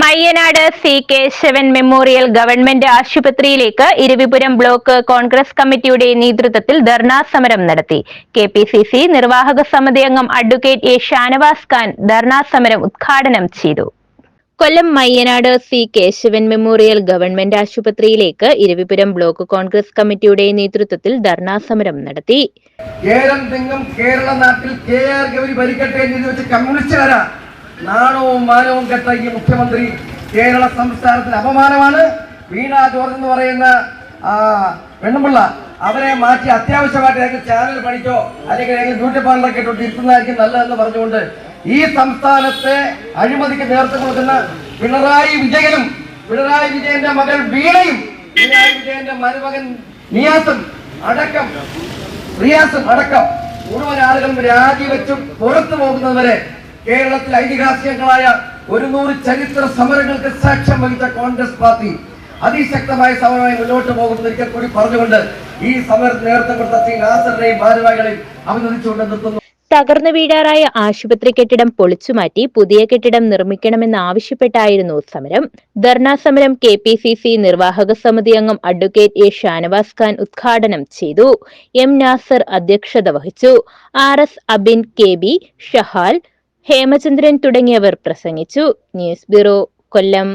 Mayyanad C Kesavan memorial government ആശുപത്രിയിലേക്ക് Eravipuram block Congress കമ്മിറ്റിയുടെ നേതൃത്വത്തിൽ ധർണാ സമരം നടത്തി. കെ പി സി സി നിർവാഹക സമിതി അംഗം അഡ്വക്കേറ്റ് എ ഷാനവാസ് ഖാൻ ധർണാ സമരം ഉദ്ഘാടനം ചെയ്തു. Kollam Mayyanad C Kesavan memorial government ആശുപത്രിയിലേക്ക് ഇരുവിപുരം ബ്ലോക്ക് കോൺഗ്രസ് കമ്മിറ്റിയുടെ നേതൃത്വത്തിൽ ധർണാ സമരം നടത്തി. കേരം കേരള നാട്ടിൽ കെ ആർ ഗൗരി ഭരിക്കട്ടെ എന്ന് ചോദിച്ച് കമ്മ്യൂണിസ്റ്റുകാരാ. നാണവും മാനവും കെട്ട ഈ മുഖ്യമന്ത്രി കേരള സംസ്ഥാനത്തിന് അപമാനമാണ്. വീണ ജോർജ് എന്ന് പറയുന്ന ആ, പെണ്ണുപിള്ള അവരെ മാറ്റി അത്യാവശ്യമായിട്ട് ഏതെങ്കിലും ചാനൽ പണിക്കോ അല്ലെങ്കിൽ ഏതെങ്കിലും ബ്യൂട്ടി പാർലറൊക്കെ ഇട്ടോട്ട് ഇരുത്തുന്നതായിരിക്കും നല്ലതെന്ന് പറഞ്ഞുകൊണ്ട് ഈ സംസ്ഥാനത്തെ അഴിമതിക്ക് നേതൃത്വം കൊടുക്കുന്ന പിണറായി വിജയനും പിണറായി വിജയന്റെ മകൾ വീണയും പിണറായി വിജയന്റെ മരുമകൻ നിയാസും അടക്കം റിയാസും അടക്കം മുഴുവൻ ആളുകളും രാജിവെച്ചും പുറത്തു പോകുന്നതുവരെ കേരളത്തിൽ ഐതിഹാസികങ്ങളായ ഒരു നൂറ് ചരിത്ര സമരങ്ങൾക്ക് സാക്ഷ്യം വഹിച്ച കോൺഗ്രസ് പാർട്ടി അതിശക്തമായ സമരമായി മുന്നോട്ട് പോകുന്ന ഒരിക്കൽ കൂടി പറഞ്ഞുകൊണ്ട് ഈ സമരത്തിന് നേതൃത്വം കൊടുത്ത ശ്രീ നാസറിനെയും ഭാരവാഹികളെയും അഭിനന്ദിച്ചുകൊണ്ട് നിർത്തുന്നു. തകർന്നു വീഴാറായ ആശുപത്രി കെട്ടിടം പൊളിച്ചുമാറ്റി പുതിയ കെട്ടിടം നിർമ്മിക്കണമെന്നാവശ്യപ്പെട്ടായിരുന്നു സമരം. ധർണാ സമരം കെ പി സി സി നിർവാഹക സമിതി അംഗം അഡ്വക്കേറ്റ് എ ഷാനവാസ് ഖാൻ ഉദ്ഘാടനം ചെയ്തു. എം നാസർ അധ്യക്ഷത വഹിച്ചു. R S Abin K B Shahal Hemachandran തുടങ്ങിയവർ പ്രസംഗിച്ചു. News bureau Kollam.